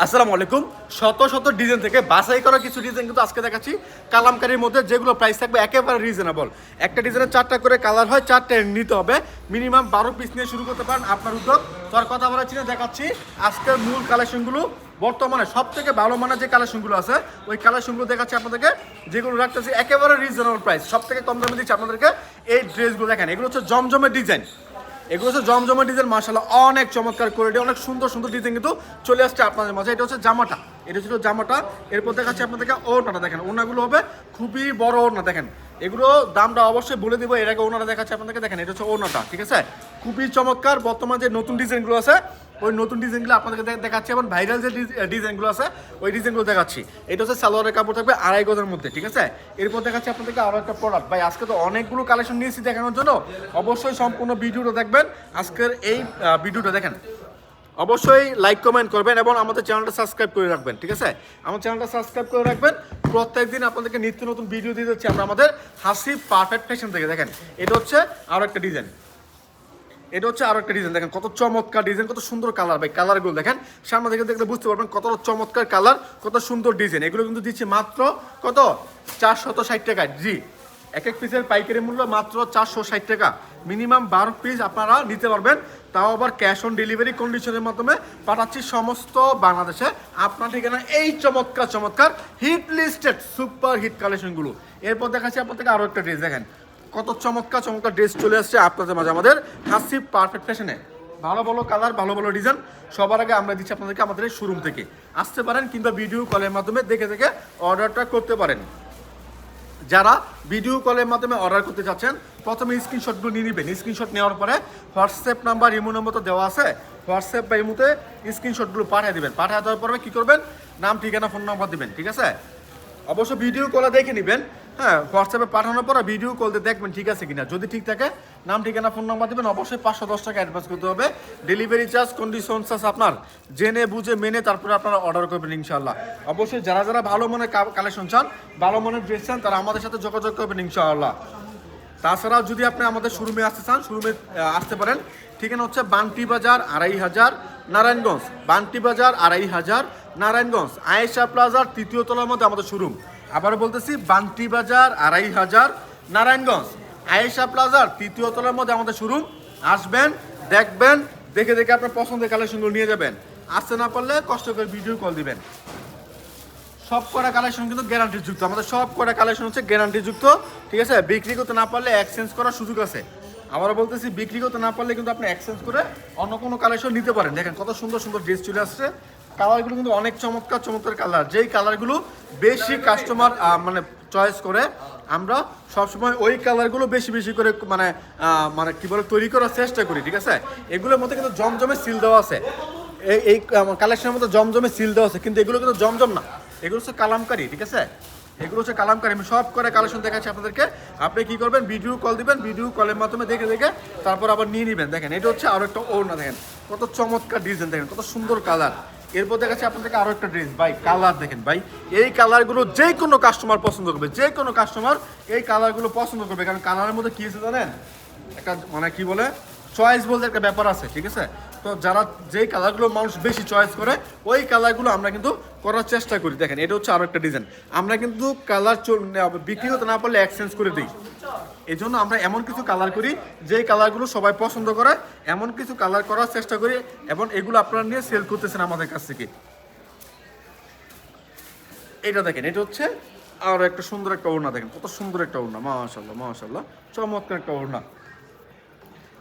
আসসালামু আলাইকুম। শত শত ডিজাইন থেকে বাছাই করা কিছু ডিজাইন কিন্তু আজকে দেখাচ্ছি। কালামকারির মধ্যে যেগুলো প্রাইস থাকবে একেবারে রিজনেবল একটা ডিজাইনের চারটা করে কালার হয়, চারটে নিতে হবে। মিনিমাম বারো পিস নিয়ে শুরু করতে পারেন আপনার উদ্যোগ। তো আর কথা বলা চিনে দেখাচ্ছি আজকের মূল কালেকশনগুলো বর্তমানে সব থেকে ভালো মানের যে কালেকশনগুলো আছে, ওই কালেকশনগুলো দেখাচ্ছি আপনাদেরকে। যেগুলো রাখতেছি একেবারে রিজনেবল প্রাইস সব থেকে কম দামে দিচ্ছি আপনাদেরকে এই ড্রেসগুলো দেখেন। এগুলো হচ্ছে জমজমের ডিজাইন এগুলো হচ্ছে জমজমা ডিজাইন মার্শাল্লাহ অনেক চমৎকার কোয়ালিটি অনেক সুন্দর সুন্দর ডিজাইন কিন্তু চলে আসছে আপনাদের মাঝে। এটা হচ্ছে জামাটা। এটা ছিল জামাটা। এরপর দেখাচ্ছি আপনাদেরকে ওনাটা দেখেন। ওনাগুলো হবে খুবই বড় ওনা দেখেন। এগুলো দামটা অবশ্যই বলে দিব, এর আগে ওনারা দেখাচ্ছে আপনাদেরকে। দেখেন, এটা হচ্ছে ওনাটা ঠিক আছে? খুবই চমৎকার। বর্তমান যে নতুন ডিজাইনগুলো আছে ওই নতুন ডিজাইনগুলো আপনাদেরকে দেখাচ্ছি, এবং ভাইরাল যে ডিজ- ডিজাইনগুলো আছে, ওই ডিজাইনগুলো দেখাচ্ছি। এটা হচ্ছে সালোয়ারের কাপড় থাকবে আড়াই গজের মধ্যে, ঠিক আছে? এরপর দেখাচ্ছি আপনাদেরকে আরও একটা প্রোডাক্ট ভাই, আজকে তো অনেকগুলো কালেকশন নিয়েছি দেখানোর জন্য। অবশ্যই সম্পূর্ণ ভিডিওটা দেখবেন। আজকের এই ভিডিওটা দেখেন। অবশ্যই লাইক কমেন্ট করবেন এবং আমাদের চ্যানেলটা সাবস্ক্রাইব করে রাখবেন, ঠিক আছে? আমার চ্যানেলটা সাবস্ক্রাইব করে রাখবেন। প্রত্যেক দিন আপনাদেরকে নিত্য নতুন ভিডিও দিয়ে যাচ্ছি আমরা আমাদের হাসি পারফেক্ট ফ্যাশন থেকে। দেখেন, এটা হচ্ছে আরও একটা ডিজাইন এটা হচ্ছে আরও একটা ডিজাইন দেখেন কত চমৎকার ডিজাইন কত সুন্দর কালার ভাই কালারগুলো দেখেন। সামনে থেকে দেখলে বুঝতে পারবেন কত চমৎকার কালার কত সুন্দর ডিজাইন এগুলো কিন্তু দিচ্ছি মাত্র কত? চারশত ষাট টাকা জি এক এক পিসের পাইকারি মূল্য মাত্র চারশো ষাট টাকা। মিনিমাম বারো পিস আপনারা নিতে পারবেন। তাও আবার ক্যাশ অন ডেলিভারি কন্ডিশনের মাধ্যমে পাঠাচ্ছি সমস্ত বাংলাদেশে। আপনার ঠিকানা এই চমৎকার চমৎকার হিট লিস্টেড সুপার হিট কালেকশনগুলো এরপর দেখাচ্ছি আপনাদেরকে আরও একটা ড্রেস দেখেন। কত চমৎকার চমৎকার ড্রেস চলে আসছে আপনাদের মাঝে আমাদের হাসি পারফেক্ট ফ্যাশনে ভালো ভালো কালার ভালো ভালো ডিজাইন সবার আগে আমরা দিচ্ছি আপনাদেরকে আমাদের এই শোরুম থেকে। আসতে পারেন কিংবা ভিডিও কলের মাধ্যমে দেখে দেখে অর্ডারটা করতে পারেন। যারা ভিডিও কলের মাধ্যমে অর্ডার করতে চাচ্ছেন, প্রথমে স্ক্রিনশটগুলো নিয়ে নেবেন। স্ক্রিনশট নেওয়ার পরে হোয়াটসঅ্যাপ নাম্বার ইমো নম্বর তো দেওয়া আছে। হোয়াটসঅ্যাপ বা ইমোতে স্ক্রিনশটগুলো পাঠিয়ে দেবেন। পাঠিয়ে দেওয়ার পরে কী করবেন? নাম, ঠিকানা ফোন নাম্বার দেবেন, ঠিক আছে? অবশ্য ভিডিও কলে দেখে নেবেন হ্যাঁ হোয়াটসঅ্যাপে পাঠানোর পর ভিডিও কল দিয়ে দেখবেন ঠিক আছে কিনা। যদি ঠিক থাকে, নাম, ঠিকানা ফোন নাম্বার দেবেন, অবশ্যই পাঁচশো দশ টাকা অ্যাডভান্স করতে হবে। ডেলিভারি চার্জ কন্ডিশন চার্জ আপনার। জেনে, বুঝে, মেনে তারপরে আপনারা অর্ডার করবেন ইনশাআল্লাহ। অবশ্যই যারা যারা ভালো মনের কালেকশন চান, ভালো মনের ড্রেস চান, তারা আমাদের সাথে যোগাযোগ করবেন ইনশাআল্লাহ। তাছাড়াও যদি আপনি আমাদের শোরুমে আসতে চান শোরুমে আসতে পারেন। ঠিকানা হচ্ছে বান্টি বাজার আড়াই হাজার নারায়ণগঞ্জ। বান্টি বাজার আড়াই হাজার নারায়ণগঞ্জ। আয়েশা প্লাজার তৃতীয় তলার মধ্যে আমাদের শোরুম আবার বলতেছি বান্তি বাজার, আড়াই হাজার, নারায়ণগঞ্জ। আয়েশা প্লাজার তৃতীয় তলার মধ্যে আমাদের শোরুম। আসবেন, দেখবেন, দেখে দেখে আপনার পছন্দের কালেকশনগুলো নিয়ে যাবেন। আসতে না পারলে কষ্ট করে ভিডিও কল দিবেন। সব কটা কালেকশন কিন্তু গ্যারান্টি যুক্ত আমাদের সব কটা কালেকশন হচ্ছে গ্যারান্টি যুক্ত ঠিক আছে? বিক্রি করতে না পারলে এক্সচেঞ্জ করার সুযোগ আছে। আবারও বলতেছি, বিক্রি করতে না পারলে কিন্তু আপনি এক্সচেঞ্জ করে অন্য কোনো কালেকশন নিতে পারেন। দেখেন কত সুন্দর সুন্দর ড্রেস চলে আসছে। কালারগুলো কিন্তু অনেক চমৎকার চমৎকার কালার। যেই কালারগুলো বেশি কাস্টমার মানে চয়েস করে, আমরা সবসময় ওই কালারগুলো বেশি বেশি করে মানে মানে কি বলে, তৈরি করার চেষ্টা করি, ঠিক আছে? এগুলোর মধ্যে কিন্তু জমজমে সিল দেওয়া আছে। এই এই কালেকশনের মধ্যে জমজমে সিল দেওয়া আছে, কিন্তু এগুলো কিন্তু জমজম না। এগুলো হচ্ছে কালামকারি, ঠিক আছে? এগুলো হচ্ছে কালামকারি। আমি সব করে কালেকশন দেখাচ্ছি আপনাদেরকে। আপনি কি করবেন? ভিডিও কল দিবেন ভিডিও কলের মাধ্যমে দেখে দেখে তারপর আবার নিয়ে নেবেন। দেখেন, এটা হচ্ছে আরও একটা ওড়না, দেখেন। কত চমৎকার ডিজাইন দেখেন, কত সুন্দর কালার এরপর দেখা যাচ্ছে আপনাদেরকে আরও একটা ড্রেস ভাই কালার দেখেন, ভাই। এই কালারগুলো যে কোনো কাস্টমার পছন্দ করবে, যে কোনো কাস্টমার এই কালারগুলো পছন্দ করবে। কারণ কালারের মধ্যে কি আছে জানেন? একটা মানে কি বলে? চয়েস বলতে একটা ব্যাপার আছে, ঠিক আছে? তো যারা যেই কালারগুলো মানুষ বেশি চয়েস করে, ওই কালারগুলো আমরা কিন্তু করার চেষ্টা করি। দেখেন, এটা হচ্ছে আরও একটা ডিজাইন আমরা কিন্তু কালার বিক্রি হতে না পারলে এক্সচেঞ্জ করে দিই। এই জন্য আমরা এমন কিছু কালার করি, যেই কালারগুলো সবাই পছন্দ করে, এমন কিছু কালার করার চেষ্টা করি, এবং এগুলো আপনারা নিয়ে সেল করতেছেন আমাদের কাছ থেকে। এটা দেখেন, এটা হচ্ছে আর একটা সুন্দর একটা ওড়না দেখেন। কত সুন্দর একটা ওড়না মাশাল্লাহ মাশাল্লাহ চমৎকার একটা ওড়না।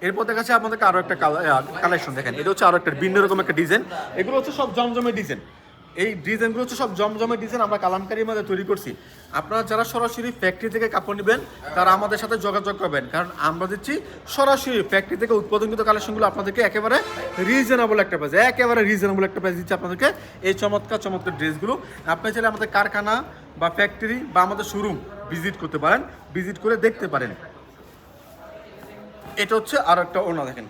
এরপর দেখা যাচ্ছে আপনাদেরকে আরও একটা কালেকশন দেখেন। এটা হচ্ছে আরও একটা ভিন্ন রকম একটা ডিজাইন এগুলো হচ্ছে সব জমজমের ডিজাইন এই ডিজাইনগুলো হচ্ছে সব জমজমের ডিজাইন আমরা কালামকারির মধ্যে তৈরি করছি। আপনারা যারা সরাসরি ফ্যাক্টরি থেকে কাপড় নেবেন, তারা আমাদের সাথে যোগাযোগ করবেন। কারণ আমরা দিচ্ছি সরাসরি ফ্যাক্টরি থেকে উৎপাদনকৃত কালেকশনগুলো আপনাদেরকে একেবারে রিজনেবল একটা প্রাইস একেবারে রিজনেবল একটা প্রাইস দিচ্ছি আপনাদেরকে। এই চমৎকার চমৎকার ড্রেসগুলো আপনি চাইলে আমাদের কারখানা বা ফ্যাক্টরি বা আমাদের শোরুম ভিজিট করতে পারেন ভিজিট করে দেখতে পারেন। এটা হচ্ছে আর একটা ওনা দেখেন।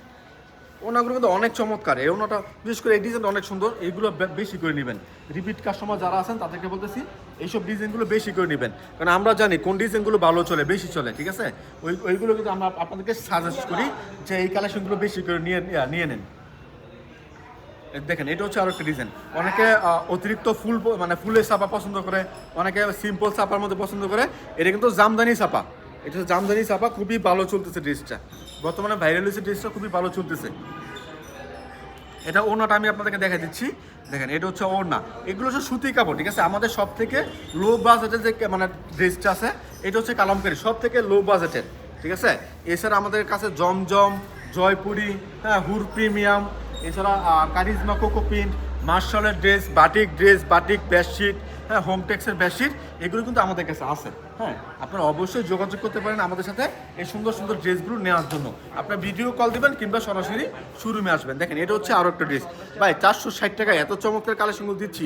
ওনাগুলো কিন্তু অনেক চমৎকার। এই ওনাটা বিশেষ করে এই ডিজাইনটা অনেক সুন্দর। এইগুলো বেশি করে নেবেন। রিপিট কাস্টমার যারা আছেন, তাদেরকে বলতেছি, এইসব ডিজাইনগুলো বেশি করে নেবেন। কারণ আমরা জানি কোন ডিজাইনগুলো ভালো চলে, বেশি চলে, ঠিক আছে? ওই ওইগুলো কিন্তু আমরা আপনাদেরকে সাজেস্ট করি যে এই কালেকশনগুলো বেশি করে নিয়ে নিয়ে নেন। দেখেন, এটা হচ্ছে আরও একটা ডিজাইন অনেকে অতিরিক্ত ফুল মানে ফুলের চাপা পছন্দ করে, অনেকে সিম্পল চাপার মধ্যে পছন্দ করে। এটা কিন্তু জামদানি চাপা। এটা হচ্ছে জামদানি চাপা, খুবই ভালো চলতেছে ড্রেসটা বর্তমানে ভাইরাল হয়েছে ড্রেসটা খুবই ভালো চলতেছে। এটা ওড়নাটা আমি আপনাদেরকে দেখা দিচ্ছি। দেখেন, এটা হচ্ছে ওড়না। এগুলো হচ্ছে সুতি কাপড়, ঠিক আছে? আমাদের সব থেকে লো বাজেটের যে মানে ড্রেসটা আছে, এটা হচ্ছে কালামকারি সব থেকে লো বাজেটের ঠিক আছে? এছাড়া আমাদের কাছে জমজম, জয়পুরি হ্যাঁ হুর প্রিমিয়াম, এছাড়া কারিজমা কোকো print মার্শালের dress, batik dress, batik bedsheet হ্যাঁ হোমটেক্সের বেডশিট, এগুলো কিন্তু আমাদের কাছে আছে। হ্যাঁ আপনারা অবশ্যই যোগাযোগ করতে পারেন আমাদের সাথে এই সুন্দর সুন্দর ড্রেসগুলো নেওয়ার জন্য। আপনার ভিডিও কল দিবেন কিংবা সরাসরি শোরুমে আসবেন। দেখেন, এটা হচ্ছে আরও একটা ড্রেস। ভাই, চারশো ষাট টাকায় এত চমৎকার কালেকশনগুলো দিচ্ছি।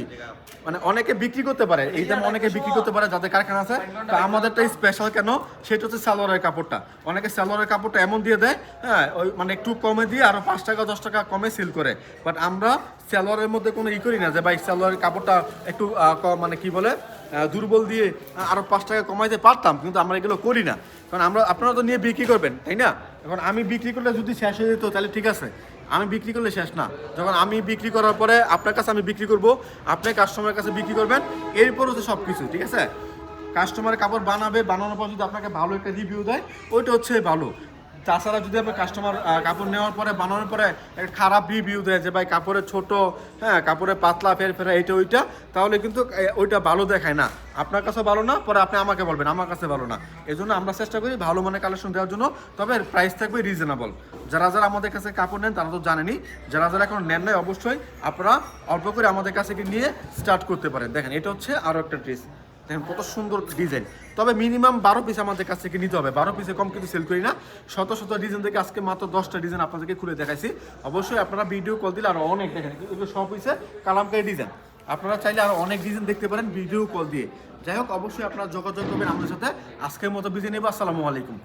মানে অনেকে বিক্রি করতে পারে, এই দাম অনেকে বিক্রি করতে পারে, যাদের কারখানা আছে। তা আমাদেরটা স্পেশাল কেন? সেটা হচ্ছে সালোয়ারের কাপড়টা। অনেকে সালোয়ারের কাপড়টা এমন দিয়ে দেয় হ্যাঁ ওই মানে একটু কমে দিয়ে আরও পাঁচ টাকা, দশ টাকা কমে সেল করে। বাট আমরা সালোয়ারের মধ্যে কোনো ই করি না যে ভাই সালোয়ারের কাপড়টা একটু মানে কি বলে দুর্বল দিয়ে আরও পাঁচ টাকা কমাইতে পারতাম, কিন্তু আমরা এগুলো করি না। কারণ আমরা, আপনারা তো নিয়ে বিক্রি করবেন, তাই না? এখন আমি বিক্রি করলে যদি শেষ হয়ে যেত, তাহলে ঠিক আছে। আমি বিক্রি করলে শেষ না। যখন আমি বিক্রি করার পরে আপনার কাছে আমি বিক্রি করব, আপনি কাস্টমারের কাছে বিক্রি করবেন এরপর হচ্ছে সব কিছু ঠিক আছে? কাস্টমার কাপড় বানাবে, বানানোর পর যদি আপনাকে ভালো একটা রিভিউ দেয়, ওইটা হচ্ছে ভালো। তাছাড়া যদি আপনার কাস্টমার কাপড় নেওয়ার পরে, বানানোর পরে খারাপ রিভিউ দেয় যে ভাই কাপড়ের ছোট হ্যাঁ কাপড়ের পাতলা, ফের ফেরা এইটা, ওইটা, তাহলে কিন্তু ওইটা ভালো দেখায় না। আপনার কাছে ভালো না, পরে আপনি আমাকে বলবেন, আমার কাছে ভালো না। এই জন্য আমরা চেষ্টা করি ভালো মানে কালেকশন দেওয়ার জন্য, তবে প্রাইস থাকবে রিজনেবল যারা যারা আমাদের কাছে কাপড় নেন, তারা তো জানেনই যারা যারা এখন নেন নাই, অবশ্যই আপনারা অল্প করে আমাদের কাছে নিয়ে স্টার্ট করতে পারেন। দেখেন, এটা হচ্ছে আরও একটা ড্রেস দেখেন, কত সুন্দর ডিজাইন তবে মিনিমাম বারো পিস আমাদের কাছ থেকে নিতে হবে। বারো পিসে কম কিন্তু সেল করি না। শত শত ডিজাইন থেকে আজকে মাত্র দশটা ডিজাইন আপনাদেরকে খুলে দেখাইছি। অবশ্যই আপনারা ভিডিও কল দিলে আরও অনেক দেখেন। এগুলো সব পিসে কালামকারি ডিজাইন আপনারা চাইলে আরও অনেক ডিজাইন দেখতে পারেন ভিডিও কল দিয়ে। যাই হোক, অবশ্যই আপনারা যোগাযোগ করবেন আমাদের সাথে। আজকের মতো বিজয় নেব। আসসালামু আলাইকুম।